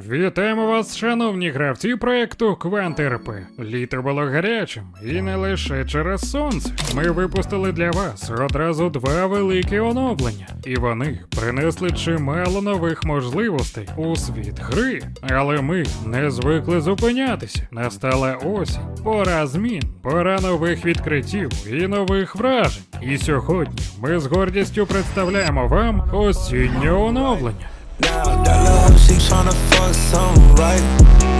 Вітаємо вас, шановні гравці проекту Квант РП. Літо було гарячим, і не лише через сонце. Ми випустили для вас одразу два великі оновлення, і вони принесли чимало нових можливостей у світ гри. Але ми не звикли зупинятися. Настала осінь, пора змін, пора нових відкриттів і нових вражень. І сьогодні ми з гордістю представляємо вам осіннє оновлення. Now that little hoe, she tryna fuck something right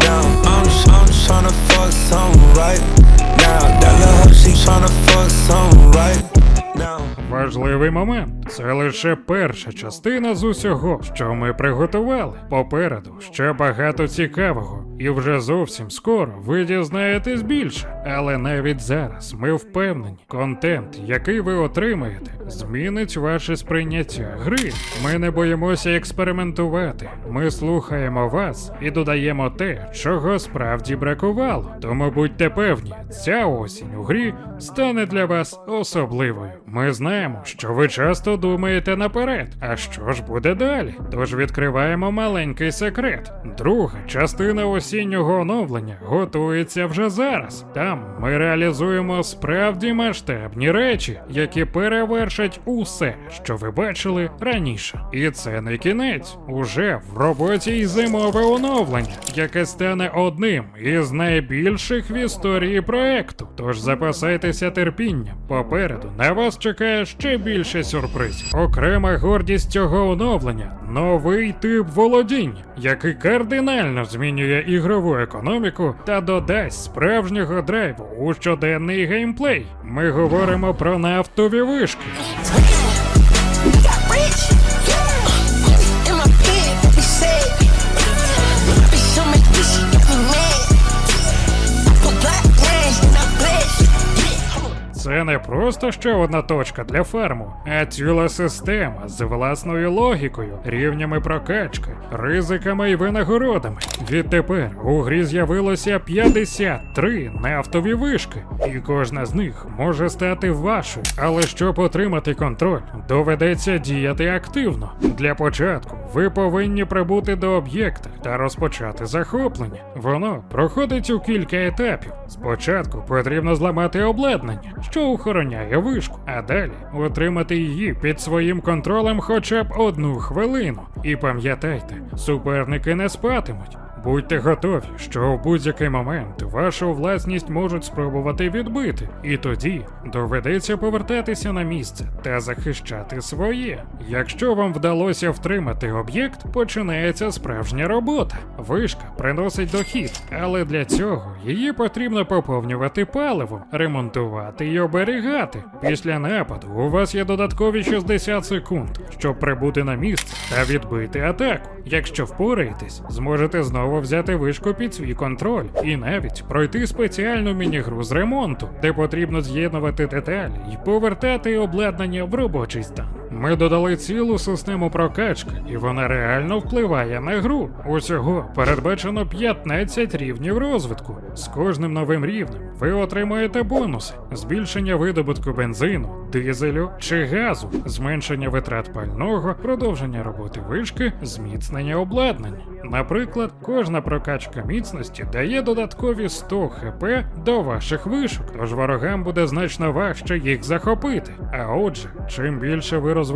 now. I'm, I'm tryna fuck something right now. That little hoe, she tryna fuck something right now. Важливий момент. Це лише перша частина з усього, що ми приготували. Попереду ще багато цікавого, і вже зовсім скоро ви дізнаєтесь більше. Але навіть зараз ми впевнені, контент, який ви отримаєте, змінить ваше сприйняття гри. Ми не боїмося експериментувати. Ми слухаємо вас і додаємо те, чого справді бракувало. Тому будьте певні, ця осінь у грі стане для вас особливою. Ми знаємо, що ви часто думаєте наперед. А що ж буде далі? Тож відкриваємо маленький секрет. Друга частина осіннього оновлення готується вже зараз. Там ми реалізуємо справді масштабні речі, які перевершать усе, що ви бачили раніше. І це не кінець. Уже в роботі й зимове оновлення, яке стане одним із найбільших в історії проекту. Тож запасайтеся терпінням. Попереду на вас чекає ще більше сюрпризів. Окрема гордість цього оновлення новий тип володінь, який кардинально змінює ігрову економіку та додасть справжнього драйву у щоденний геймплей. Ми говоримо про нафтові вишки. Це не просто ще одна точка для фарму, а ціла система з власною логікою, рівнями прокачки, ризиками і винагородами. Відтепер у грі з'явилося 53 нафтові вишки, і кожна з них може стати вашою. Але щоб отримати контроль, доведеться діяти активно. Для початку ви повинні прибути до об'єкта та розпочати захоплення. Воно проходить у кілька етапів. Спочатку потрібно зламати обладнання, що охороняє вишку, а далі отримати її під своїм контролем хоча б одну хвилину. І пам'ятайте, суперники не спатимуть. Будьте готові, що в будь-який момент вашу власність можуть спробувати відбити, і тоді доведеться повертатися на місце та захищати своє. Якщо вам вдалося втримати об'єкт, починається справжня робота. Вишка приносить дохід, але для цього її потрібно поповнювати паливом, ремонтувати і оберігати. Після нападу у вас є додаткові 60 секунд, щоб прибути на місце та відбити атаку. Якщо впораєтесь, зможете знову взяти вишку під свій контроль і навіть пройти спеціальну міні-гру з ремонту, де потрібно з'єднувати деталі і повертати обладнання в робочий стан. Ми додали цілу систему прокачки, і вона реально впливає на гру. Усього передбачено 15 рівнів розвитку. З кожним новим рівнем ви отримуєте бонуси: збільшення видобутку бензину, дизелю чи газу, зменшення витрат пального, продовження роботи вишки, зміцнення обладнання. Наприклад, кожна прокачка міцності дає додаткові 100 хп до ваших вишок, тож ворогам буде значно важче їх захопити. А отже, чим більше ви розвиваєте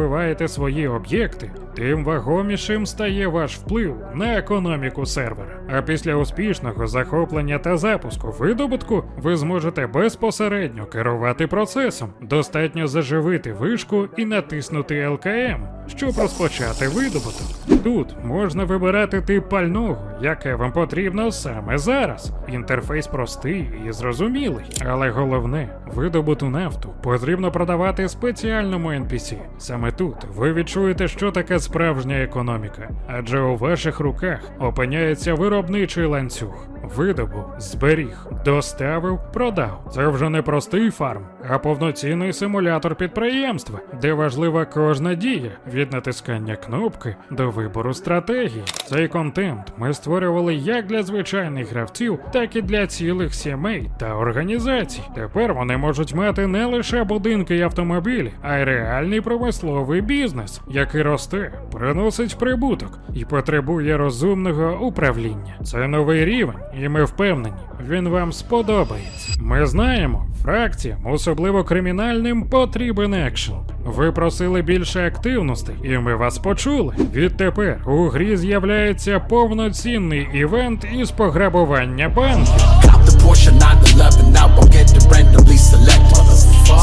свої об'єкти, тим вагомішим стає ваш вплив на економіку сервера. А після успішного захоплення та запуску видобутку ви зможете безпосередньо керувати процесом. Достатньо заживити вишку і натиснути ЛКМ, щоб розпочати видобуток. Тут можна вибирати тип пального, яке вам потрібно саме зараз. Інтерфейс простий і зрозумілий, але головне, видобуту нафту потрібно продавати спеціальному NPC. Саме тут ви відчуєте, що таке справжня економіка, адже у ваших руках опиняється виробничий ланцюг. Видобув, зберіг, доставив, продав. Це вже не простий фарм, а повноцінний симулятор підприємства, де важлива кожна дія від натискання кнопки до вибору стратегії. Цей контент ми створювали як для звичайних гравців, так і для цілих сімей та організацій. Тепер вони можуть мати не лише будинки і автомобілі, а й реальний промисловий бізнес, який росте, приносить прибуток і потребує розумного управління. Це новий рівень, і ми впевнені, він вам сподобається. Ми знаємо, фракціям, особливо кримінальним, потрібен екшен. Ви просили більше активностей, і ми вас почули. Відтепер у грі з'являється повноцінний івент із пограбування банків. Cop the Porsche 911, now go get the randomly selected.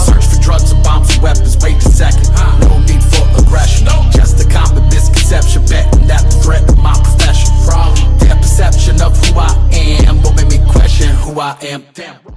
Search for drugs and bombs and weapons, wait a second. No need for aggression, just a common misconception. Betting that the threat of my profession. Their perception of who I am will make me question who I am.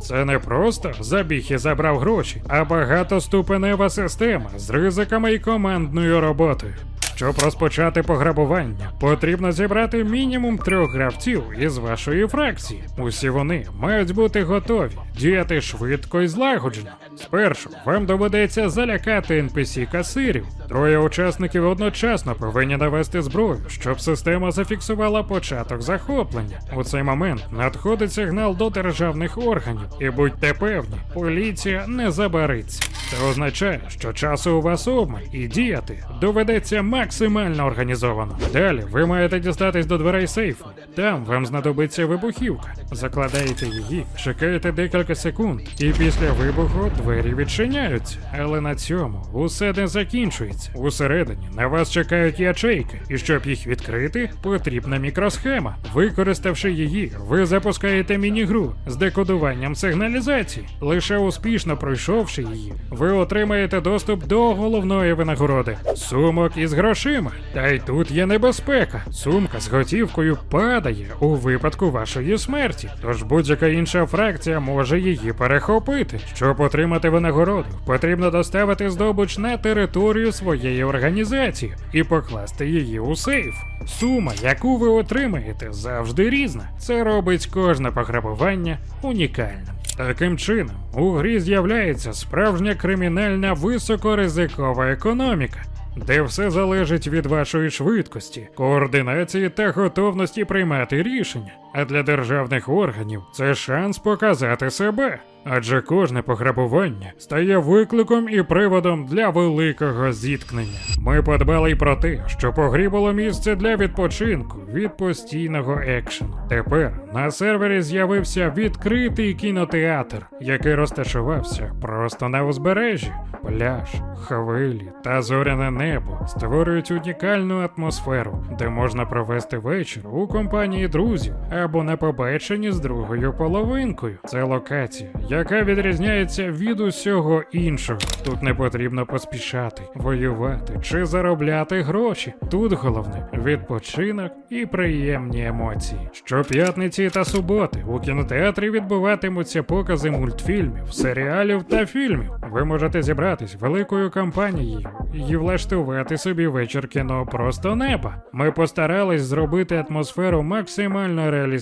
Це не просто забіг і забрав гроші, а багатоступенева система з ризиками і командною роботою. Щоб розпочати пограбування, потрібно зібрати мінімум трьох гравців із вашої фракції. Усі вони мають бути готові, діяти швидко і злагоджено. Спершу вам доведеться залякати NPC касирів. Троє учасників одночасно повинні навести зброю, щоб система зафіксувала початок захоплення. У цей момент надходить сигнал до державних органів, і будьте певні, поліція не забариться. Це означає, що часу у вас обмаль, і діяти доведеться максимально організовано. Далі ви маєте дістатись до дверей сейфу. Там вам знадобиться вибухівка. Закладаєте її, чекаєте декілька секунд, і після вибуху двері відчиняються. Але на цьому усе не закінчується. Усередині на вас чекають ячейки, і щоб їх відкрити, потрібна мікросхема. Використавши її, ви запускаєте міні-гру з декодуванням сигналізації. Лише успішно пройшовши її, ви отримаєте доступ до головної винагороди сумок із грошима. Та й тут є небезпека. Сумка з готівкою падає у випадку вашої смерті. Тож будь-яка інша фракція може її перехопити. Щоб отримати винагороду, потрібно доставити здобуч на територію своєї організації і покласти її у сейф. Сума, яку ви отримаєте, завжди різна. Це робить кожне пограбування унікальним. Таким чином, у грі з'являється справжня кримінальна високоризикова економіка, де все залежить від вашої швидкості, координації та готовності приймати рішення. А для державних органів це шанс показати себе. Адже кожне пограбування стає викликом і приводом для великого зіткнення. Ми подбали й про те, що по грі було місце для відпочинку від постійного екшену. Тепер на сервері з'явився відкритий кінотеатр, який розташувався просто на узбережжі. Пляж, хвилі та зоряне небо створюють унікальну атмосферу, де можна провести вечір у компанії друзів або на побаченні з другою половинкою. Це локація, яка відрізняється від усього іншого. Тут не потрібно поспішати, воювати чи заробляти гроші. Тут головне відпочинок і приємні емоції. Щоп'ятниці та суботи у кінотеатрі відбуватимуться покази мультфільмів, серіалів та фільмів. Ви можете зібратись великою компанією і влаштувати собі вечір кіно просто неба. Ми постарались зробити атмосферу максимально реалістичною.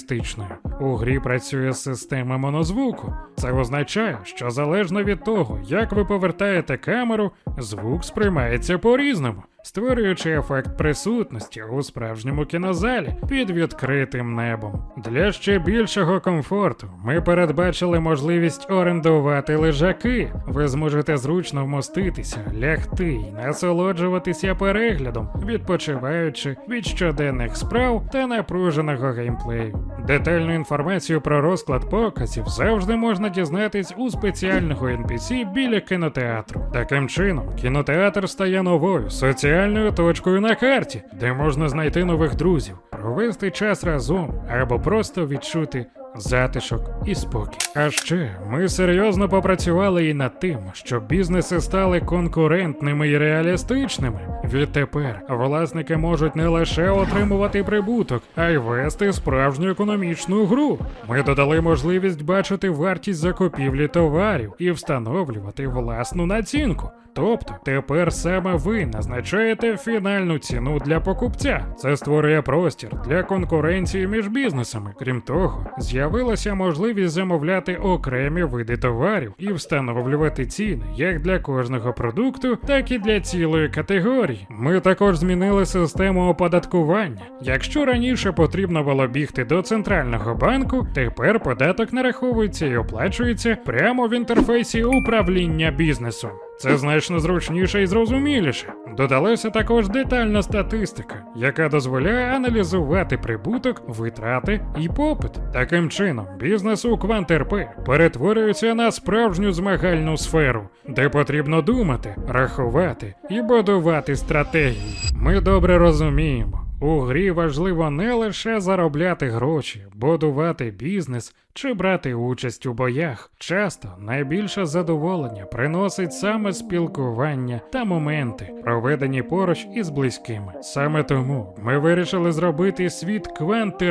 У грі працює система монозвуку. Це означає, що залежно від того, як ви повертаєте камеру, звук сприймається по-різному. Створюючи ефект присутності у справжньому кінозалі під відкритим небом. Для ще більшого комфорту ми передбачили можливість орендувати лежаки. Ви зможете зручно вмоститися, лягти й насолоджуватися переглядом, відпочиваючи від щоденних справ та напруженого геймплею. Детальну інформацію про розклад показів завжди можна дізнатись у спеціального NPC біля кінотеатру. Таким чином, кінотеатр стає новою соціальною точкою на карті, де можна знайти нових друзів, провести час разом або просто відчути затишок і спокій. А ще ми серйозно попрацювали і над тим, щоб бізнеси стали конкурентними і реалістичними. Відтепер власники можуть не лише отримувати прибуток, а й вести справжню економічну гру. Ми додали можливість бачити вартість закупівлі товарів і встановлювати власну націнку. Тобто тепер саме ви назначаєте фінальну ціну для покупця. Це створює простір для конкуренції між бізнесами. Крім того, з'явилася можливість замовляти окремі види товарів і встановлювати ціни як для кожного продукту, так і для цілої категорії. Ми також змінили систему оподаткування. Якщо раніше потрібно було бігти до центрального банку, тепер податок нараховується і оплачується прямо в інтерфейсі управління бізнесом. Це значно зручніше і зрозуміліше. Додалася також детальна статистика, яка дозволяє аналізувати прибуток, витрати і попит. Таким чином, бізнес у КвантРП перетворюється на справжню змагальну сферу, де потрібно думати, рахувати і будувати стратегії. Ми добре розуміємо. У грі важливо не лише заробляти гроші, будувати бізнес чи брати участь у боях. Часто найбільше задоволення приносить саме спілкування та моменти, проведені поруч із близькими. Саме тому ми вирішили зробити світ Квант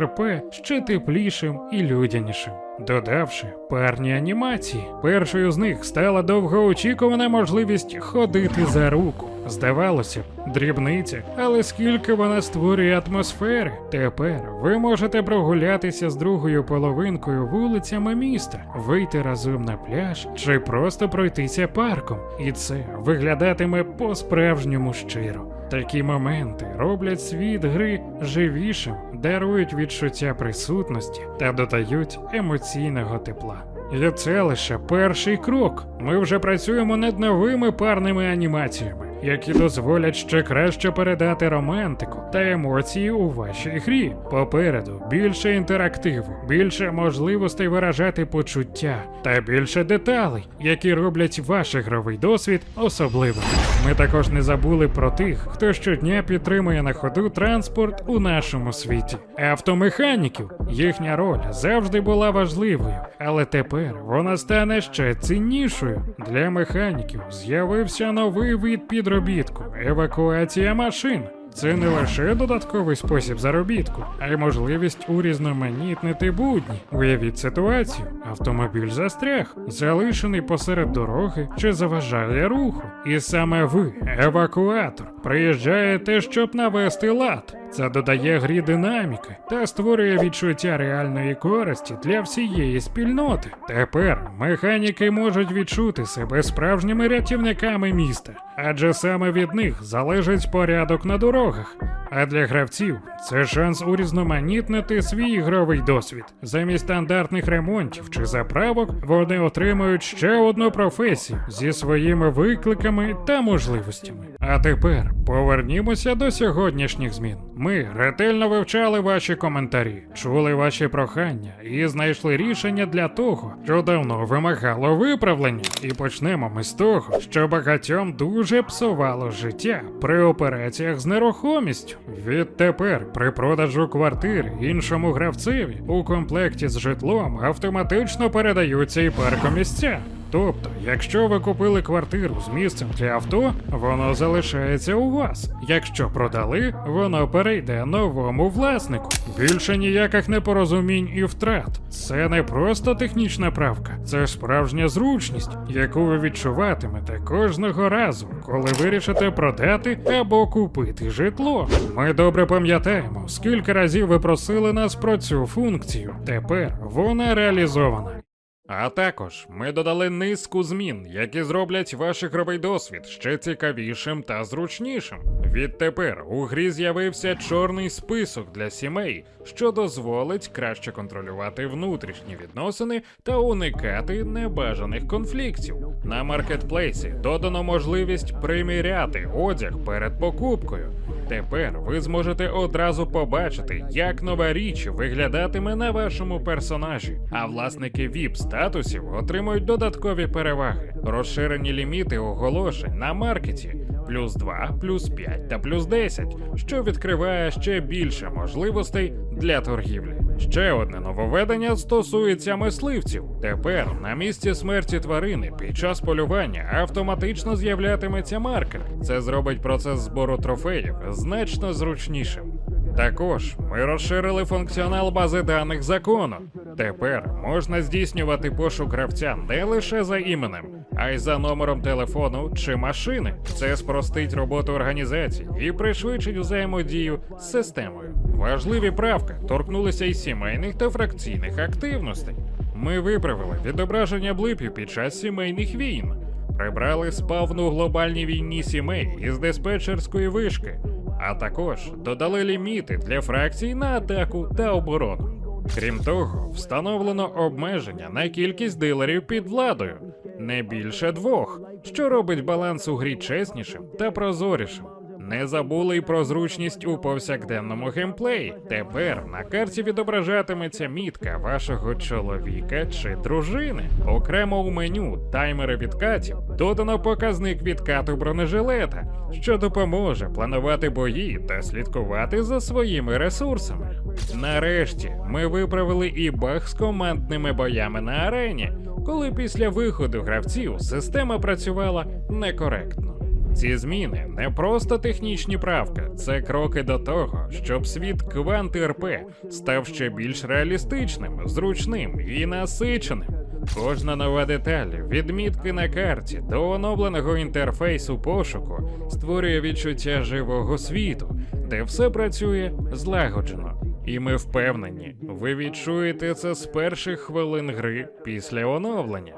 ще теплішим і людянішим. Додавши парні анімації, першою з них стала довгоочікувана можливість ходити за руку. Здавалося б, дрібниця, але скільки вона створює атмосфери. Тепер ви можете прогулятися з другою половинкою вулицями міста, вийти разом на пляж чи просто пройтися парком. І це виглядатиме по-справжньому щиро. Такі моменти роблять світ гри живішим, дарують відчуття присутності та додають емоційного тепла. І це лише перший крок. Ми вже працюємо над новими парними анімаціями, які дозволять ще краще передати романтику та емоції у вашій грі. Попереду більше інтерактиву, більше можливостей виражати почуття та більше деталей, які роблять ваш ігровий досвід особливим. Ми також не забули про тих, хто щодня підтримує на ходу транспорт у нашому світі. Автомеханіків їхня роль завжди була важливою, але тепер вона стане ще ціннішою. Для механіків з'явився новий вид підробітку евакуація машин. Це не лише додатковий спосіб заробітку, а й можливість урізноманітнити будні. Уявіть ситуацію: автомобіль застряг, залишений посеред дороги чи заважає руху. І саме ви, евакуатор, приїжджаєте, щоб навести лад. Це додає грі динаміки та створює відчуття реальної користі для всієї спільноти. Тепер механіки можуть відчути себе справжніми рятівниками міста, адже саме від них залежить порядок на дорогах. А для гравців це шанс урізноманітнити свій ігровий досвід. Замість стандартних ремонтів чи заправок вони отримують ще одну професію зі своїми викликами та можливостями. А тепер повернімося до сьогоднішніх змін. Ми ретельно вивчали ваші коментарі, чули ваші прохання і знайшли рішення для того, що давно вимагало виправлення. І почнемо ми з того, що багатьом дуже псувало життя при операціях з нерухомістю. Відтепер при продажу квартири іншому гравцеві у комплекті з житлом автоматично передаються і паркомісця. Тобто, якщо ви купили квартиру з місцем для авто, воно залишається у вас. Якщо продали, воно перейде новому власнику. Більше ніяких непорозумінь і втрат. Це не просто технічна правка, це справжня зручність, яку ви відчуватимете кожного разу, коли вирішите продати або купити житло. Ми добре пам'ятаємо, скільки разів ви просили нас про цю функцію. Тепер вона реалізована. А також ми додали низку змін, які зроблять ваш ігровий досвід ще цікавішим та зручнішим. Відтепер у грі з'явився чорний список для сімей, що дозволить краще контролювати внутрішні відносини та уникати небажаних конфліктів. На маркетплейсі додано можливість приміряти одяг перед покупкою. Тепер ви зможете одразу побачити, як нова річ виглядатиме на вашому персонажі, а власники vip статусів отримують додаткові переваги, розширені ліміти оголошень на маркеті, плюс 2, плюс 5 та плюс 10, що відкриває ще більше можливостей для торгівлі. Ще одне нововведення стосується мисливців. Тепер на місці смерті тварини під час полювання автоматично з'являтиметься маркер. Це зробить процес збору трофеїв значно зручнішим. Також ми розширили функціонал бази даних закону. Тепер можна здійснювати пошук гравця не лише за іменем, а й за номером телефону чи машини. Це спростить роботу організації і пришвидшить взаємодію з системою. Важливі правки торкнулися й сімейних та фракційних активностей. Ми виправили відображення блипів під час сімейних війн, прибрали спавну глобальній війні сімей із диспетчерської вишки, а також додали ліміти для фракцій на атаку та оборону. Крім того, встановлено обмеження на кількість дилерів під владою не більше двох, що робить баланс у грі чеснішим та прозорішим. Не забули й про зручність у повсякденному геймплеї. Тепер на карті відображатиметься мітка вашого чоловіка чи дружини. Окремо у меню таймери відкатів додано показник відкату бронежилета, що допоможе планувати бої та слідкувати за своїми ресурсами. Нарешті ми виправили і баг з командними боями на арені, коли після виходу гравців система працювала некоректно. Ці зміни не просто технічні правки, це кроки до того, щоб світ кванти РП став ще більш реалістичним, зручним і насиченим. Кожна нова деталь, відмітки на карті до оновленого інтерфейсу пошуку створює відчуття живого світу, де все працює злагоджено. І ми впевнені, ви відчуєте це з перших хвилин гри після оновлення.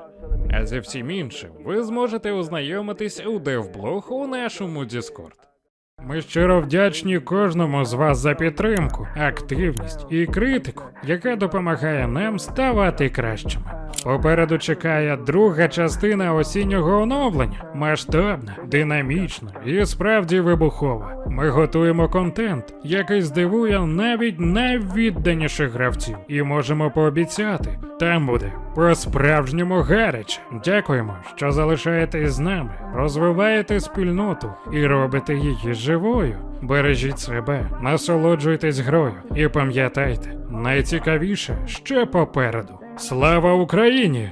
А зі всім іншим ви зможете ознайомитись у девблог у нашому Discord. Ми щиро вдячні кожному з вас за підтримку, активність і критику, яка допомагає нам ставати кращими. Попереду чекає друга частина осіннього оновлення, масштабна, динамічна і справді вибухова. Ми готуємо контент, який здивує навіть найвідданіших гравців, і можемо пообіцяти, там буде по-справжньому гаряче. Дякуємо, що залишаєтесь з нами, розвиваєте спільноту і робите її живою. Бережіть себе, насолоджуйтесь грою і пам'ятайте, найцікавіше ще попереду. Слава Україні!